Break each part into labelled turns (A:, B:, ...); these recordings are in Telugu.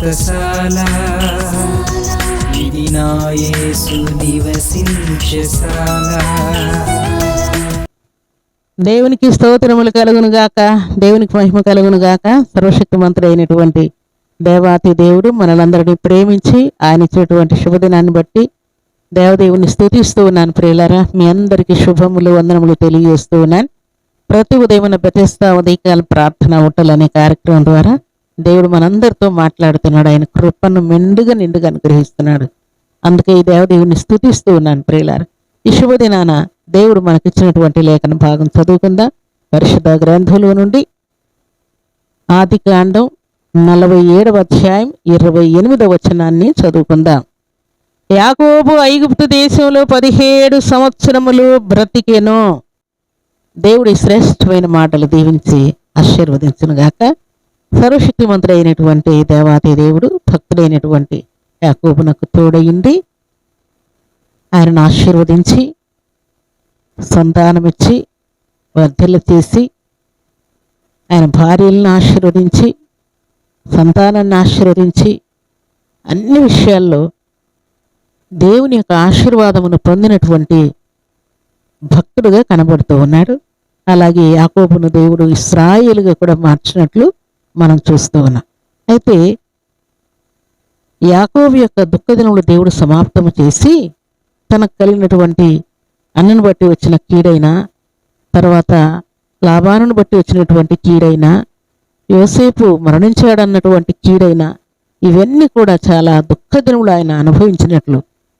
A: వ్రతశాల ఇది నా నివసించశాల
B: దేవునికి స్తోత్రములు కలుగును గాక. దేవునికి మహిమ కలుగును గాక. సర్వశక్తిమంతుడు అయినటువంటి దేవాతి దేవుడు మనలందరినీ ప్రేమించి ఆయన ఇచ్చినటువంటి శుభదినాన్ని బట్టి దేవదేవుని స్థుతిస్తూ ఉన్నాను ప్రియులారా. మీ అందరికీ శుభములు వందనములు తెలియజేస్తూ ఉన్నాను. ప్రతి ఉదయమున బెతెస్తా ఉదయకాల ప్రార్థన ఉట్టలు అనే కార్యక్రమం ద్వారా దేవుడు మనందరితో మాట్లాడుతున్నాడు. ఆయన కృపను మెండుగా నిండుగా అనుగ్రహిస్తున్నాడు. అందుకే ఈ దేవదేవుని స్థుతిస్తూ ఉన్నాను ప్రియులారు. ఈ శుభదినాన దేవుడు మనకిచ్చినటువంటి లేఖన భాగం చదువుకుందాం. పరిశుద్ధ గ్రంథంలో నుండి ఆది కాండం నలభై ఏడవ అధ్యాయం ఇరవై ఎనిమిదవ వచనాన్ని చదువుకుందాం. యాకోబు ఐగుప్తు దేశంలో పదిహేడు సంవత్సరములు బ్రతికెను. దేవుడి శ్రేష్టమైన మాటలు దీవించి ఆశీర్వదించును గాక సర్వశక్తిమంతుడు అయినటువంటి దేవాతి దేవుడు భక్తుడైనటువంటి యాకోబునకు తోడయింది ఆయనను ఆశీర్వదించి సంతానమిచ్చి వర్ధలు చేసి ఆయన భార్యలను ఆశీర్వదించి సంతానాన్ని ఆశీర్వదించి అన్ని విషయాల్లో దేవుని యొక్క ఆశీర్వాదమును పొందినటువంటి భక్తుడుగా కనబడుతూ ఉన్నాడు. అలాగే యాకోబును దేవుడు ఇస్రాయిలుగా కూడా మార్చినట్లు మనం చూస్తూ ఉన్నాం. అయితే యాకోబు యొక్క దుఃఖదినములు దేవుడు సమాప్తము చేసి తనకు కలిగినటువంటి అన్నను బట్టి వచ్చిన కీడైనా తర్వాత లాభాలను బట్టి వచ్చినటువంటి కీడైనా యోసేపు మరణించాడన్నటువంటి కీడైనా ఇవన్నీ కూడా చాలా దుఃఖదినములు ఆయన అనుభవించినట్లు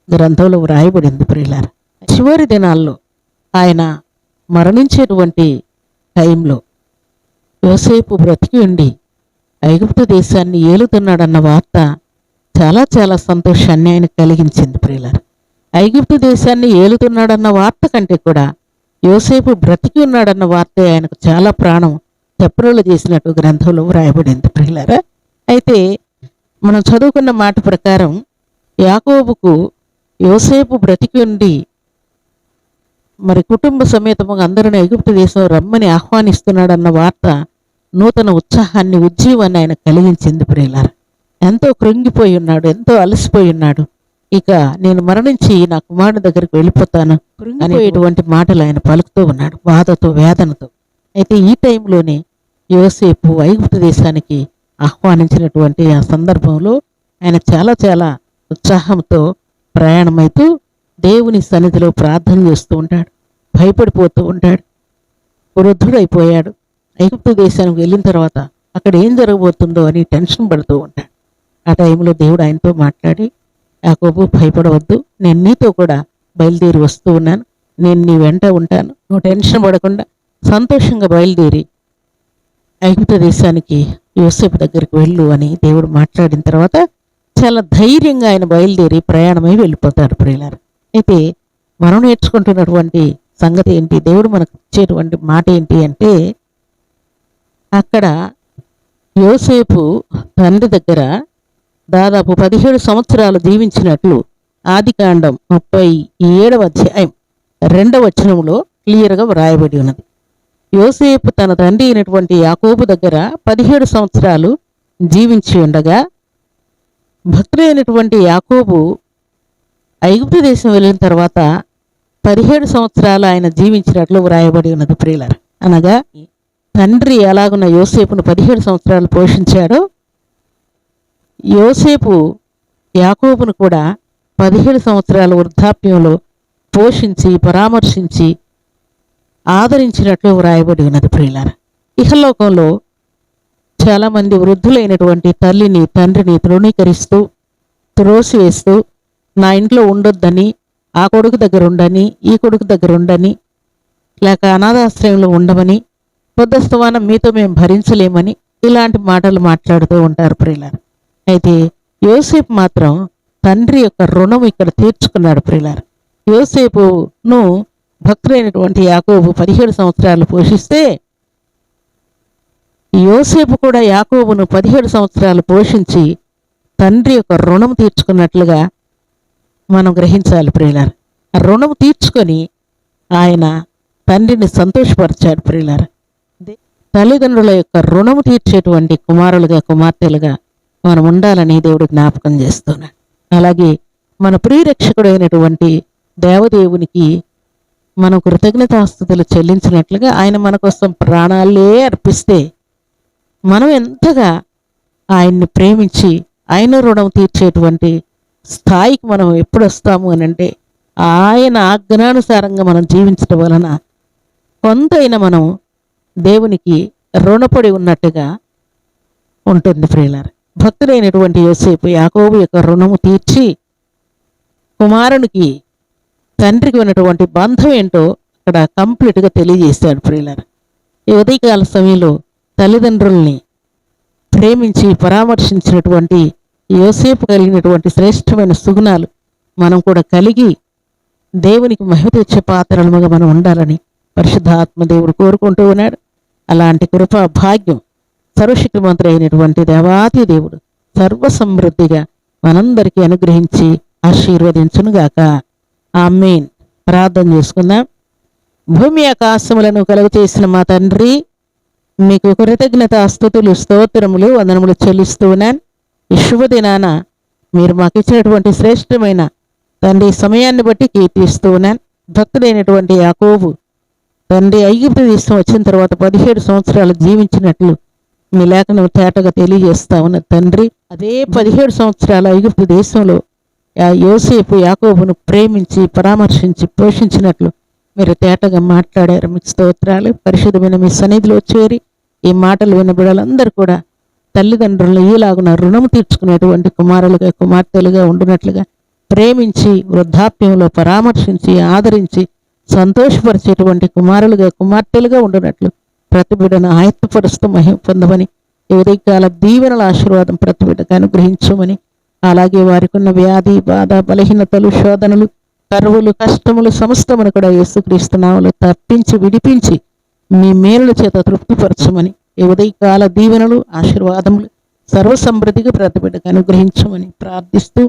B: గ్రంథంలో వ్రాయబడింది ప్రియులార. చివరి దినాల్లో ఆయన మరణించేటువంటి టైంలో యోసేపు బ్రతికి ఉండి ఐగుప్తు దేశాన్ని ఏలుతున్నాడన్న వార్త చాలా చాలా సంతోషాన్ని ఆయన కలిగించింది ప్రియులారు. ఐగుప్తు దేశాన్ని ఏలుతున్నాడన్న వార్త కంటే కూడా యోసేపు బ్రతికి ఉన్నాడన్న వార్తే ఆయనకు చాలా ప్రాణం తెప్పరోలు చేసినట్టు గ్రంథంలో వ్రాయబడింది ప్రియులారా. అయితే మనం చదువుకున్న మాట ప్రకారం యాకోబుకు యోసేపు బ్రతికి ఉండి మరి కుటుంబ సమేతముగా అందరిని ఐగుప్తు దేశం రమ్మని ఆహ్వానిస్తున్నాడన్న వార్త నూతన ఉత్సాహాన్ని ఉజ్జీవాన్ని ఆయన కలిగించింది ప్రియులారా. ఎంతో కృంగిపోయి ఉన్నాడు ఎంతో అలసిపోయి ఉన్నాడు. ఇక నేను మరణించి నా కుమారుడి దగ్గరికి వెళ్ళిపోతాను అనేటువంటి మాటలు ఆయన పలుకుతూ ఉన్నాడు బాధతో వేదనతో. అయితే ఈ టైంలోనే యోసేపు ఐగుప్తు దేశానికి ఆహ్వానించినటువంటి ఆ సందర్భంలో ఆయన చాలా చాలా ఉత్సాహంతో ప్రయాణమైతూ దేవుని సన్నిధిలో ప్రార్థన చేస్తూ ఉంటాడు భయపడిపోతూ ఉంటాడు వృద్ధుడైపోయాడు. ఐగుప్తు దేశానికి వెళ్ళిన తర్వాత అక్కడ ఏం జరగబోతుందో అని టెన్షన్ పడుతూ ఉంటాడు ఆ టైంలో దేవుడు ఆయనతో మాట్లాడి యాకోబు భయపడవద్దు. నేను నీతో కూడా బయలుదేరి వస్తూ ఉన్నాను. నేను నీ వెంట ఉంటాను. నువ్వు టెన్షన్ పడకుండా సంతోషంగా బయలుదేరి ఐగుప్త దేశానికి యోసేపు దగ్గరికి వెళ్ళు అని దేవుడు మాట్లాడిన తర్వాత చాలా ధైర్యంగా ఆయన బయలుదేరి ప్రయాణమై వెళ్ళిపోతాడు ప్రియులారు. అయితే మనం నేర్చుకుంటున్నటువంటి సంగతి ఏంటి? దేవుడు మనకు ఇచ్చేటువంటి మాట ఏంటి అంటే అక్కడ యోసేపు తండ్రి దగ్గర దాదాపు పదిహేడు సంవత్సరాలు జీవించినట్లు ఆదికాండం ముప్పై ఏడవ అధ్యాయం రెండవ వచనంలో క్లియర్గా వ్రాయబడి ఉన్నది. యోసేపు తన తండ్రి అయినటువంటి యాకోబు దగ్గర పదిహేడు సంవత్సరాలు జీవించి ఉండగా భక్తుడైనటువంటి యాకోబు ఐగుప్తు దేశం వెళ్ళిన తర్వాత పదిహేడు సంవత్సరాలు ఆయన జీవించినట్లు వ్రాయబడి ఉన్నది ప్రియులర్. అనగా తండ్రి ఎలాగున్న యోసేపును పదిహేడు సంవత్సరాలు పోషించాడో యోసేపు యాకోబును కూడా పదిహేడు సంవత్సరాల వృద్ధాప్యంలో పోషించి పరామర్శించి ఆదరించినట్లు వ్రాయబడి ఉన్నది ప్రియులార. ఇహలోకంలో చాలామంది వృద్ధులైనటువంటి తల్లిని తండ్రిని తృణీకరిస్తూ త్రోసివేస్తూ నా ఇంట్లో ఉండొద్దని ఆ కొడుకు దగ్గర ఉండని ఈ కొడుకు దగ్గర ఉండని లేక అనాథాశ్రయంలో ఉండమని పొద్దస్తవానం మీతో మేము భరించలేమని ఇలాంటి మాటలు మాట్లాడుతూ ఉంటారు ప్రియులారు. అయితే యోసేపు మాత్రం తండ్రి యొక్క రుణం ఇక్కడ తీర్చుకున్నాడు ప్రియులారు. యోసేపును భక్తులైనటువంటి యాకోబు పదిహేడు సంవత్సరాలు పోషిస్తే యోసేపు కూడా యాకోబును పదిహేడు సంవత్సరాలు పోషించి తండ్రి యొక్క రుణం తీర్చుకున్నట్లుగా మనం గ్రహించాలి ప్రియులారు. ఆ రుణం తీర్చుకొని ఆయన తండ్రిని సంతోషపరిచాడు ప్రియులారు. తల్లిదండ్రుల యొక్క రుణము తీర్చేటువంటి కుమారులుగా కుమార్తెలుగా మనం ఉండాలని దేవుడు జ్ఞాపకం చేస్తున్నాడు అలాగే మన ప్రియరక్షకుడైనటువంటి దేవదేవునికి మనం కృతజ్ఞతాస్థుతులు చెల్లించినట్లుగా ఆయన మన కోసం ప్రాణాలే అర్పిస్తే మనం ఎంతగా ఆయన్ని ప్రేమించి ఆయన రుణం తీర్చేటువంటి స్థాయికి మనం ఎప్పుడు వస్తాము అని అంటే ఆయన ఆజ్ఞానుసారంగా మనం జీవించడం వలన కొంతైనా మనం దేవునికి రుణపడి ఉన్నట్టుగా ఉంటుంది ప్రియులారు. భక్తుడైనటువంటి యోసేపు యాకోబు యొక్క రుణము తీర్చి కుమారునికి తండ్రికి ఉన్నటువంటి బంధం ఏంటో అక్కడ కంప్లీట్గా తెలియజేశాడు ప్రియులారు. ఈ ఉదయకాల సమయంలో తల్లిదండ్రుల్ని ప్రేమించి పరామర్శించినటువంటి యోసేపు కలిగినటువంటి శ్రేష్టమైన సుగుణాలు మనం కూడా కలిగి దేవునికి మహిమ తెచ్చే పాత్రలుగా మనం ఉండాలని పరిశుద్ధాత్మ దేవుడు కోరుకుంటూ ఉన్నాడు. అలాంటి కృప భాగ్యం సర్వశక్తిమంతుడు అయినటువంటి దేవాతి దేవుడు సర్వ సమృద్ధిగా మనందరికీ అనుగ్రహించి ఆశీర్వదించునుగాక. మీన్ ప్రార్థన చేసుకుందాం. భూమి ఆకాశములను కలుగు చేసిన మా తండ్రి మీకు కృతజ్ఞత స్థుతులు స్తోత్రములు వందనములు చెల్లిస్తూ ఉన్నాను ఈ శుభదినాన మీరు మాకు ఇచ్చినటువంటి శ్రేష్టమైన తండ్రి సమయాన్ని బట్టి కీర్తిస్తూ ఉన్నాను భక్తుడైనటువంటి యాకోబు తండ్రి ఐగుప్తు దేశం వచ్చిన తర్వాత పదిహేడు సంవత్సరాలు జీవించినట్లు మీ లేఖనం తేటగా తెలియజేస్తా ఉన్న తండ్రి. అదే పదిహేడు సంవత్సరాల ఐగుప్తు దేశంలో ఆ యోసేపు యాకోబును ప్రేమించి పరామర్శించి పోషించినట్లు మీరు తేటగా మాట్లాడారు. మీకు స్తోత్రాలు. పరిశుద్ధమైన మీ సన్నిధిలో చేరి ఈ మాటలు విన్న బిడ్డలందరూ కూడా తల్లిదండ్రులను ఈలాగున రుణం తీర్చుకునేటువంటి కుమారులుగా కుమార్తెలుగా ఉండునట్లుగా ప్రేమించి వృద్ధాప్యంలో పరామర్శించి ఆదరించి సంతోషపరిచేటువంటి కుమారులుగా కుమార్తెలుగా ఉండునట్లు ప్రతిబిడను ఆయత్తపరుస్తూ మహిమ పొందమని ఉదయకాల దీవెనల ఆశీర్వాదం ప్రతిబిడకు అనుగ్రహించమని అలాగే వారికి ఉన్న వ్యాధి బాధ బలహీనతలు శోధనలు కరువులు కష్టములు సమస్తమును కూడా యేసుక్రీస్తునామలు తప్పించి విడిపించి మీ మేలుల చేత తృప్తిపరచమని ఈ ఉదయకాల దీవెనలు ఆశీర్వాదములు సర్వ ప్రతిబిడకు అనుగ్రహించమని ప్రార్థిస్తూ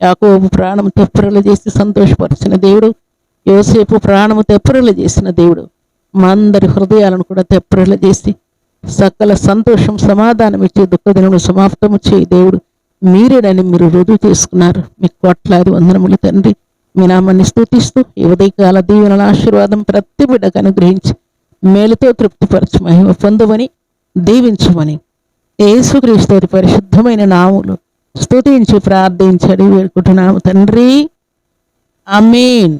B: యాకోబు ప్రాణం తెప్పరలు చేసి సంతోషపరిచిన దేవుడు యోసేపు ప్రాణము తెప్పరిల చేసిన దేవుడు. మా అందరి హృదయాలను కూడా తెప్పరిల చేసి సకల సంతోషం సమాధానం ఇచ్చి దుఃఖదినము సమాప్తము చేయి దేవుడు. మీరేనని మీరు రుజువు చేసుకున్నారు. మీకు కోట్లాది వందనములు తండ్రి. మీ నామాన్ని స్థుతిస్తూ ఈ ఉదయకాల దీవెనల ఆశీర్వాదం ప్రతి బిడ్డకు అనుగ్రహించి మేలుతో తృప్తిపరచు మహిమ పొందమని దీవించమని యేసుక్రీస్తు పరిశుద్ధమైన నాములు స్తుతించి ప్రార్థించడి వేడుకుంటున్నాము తండ్రి. అమీన్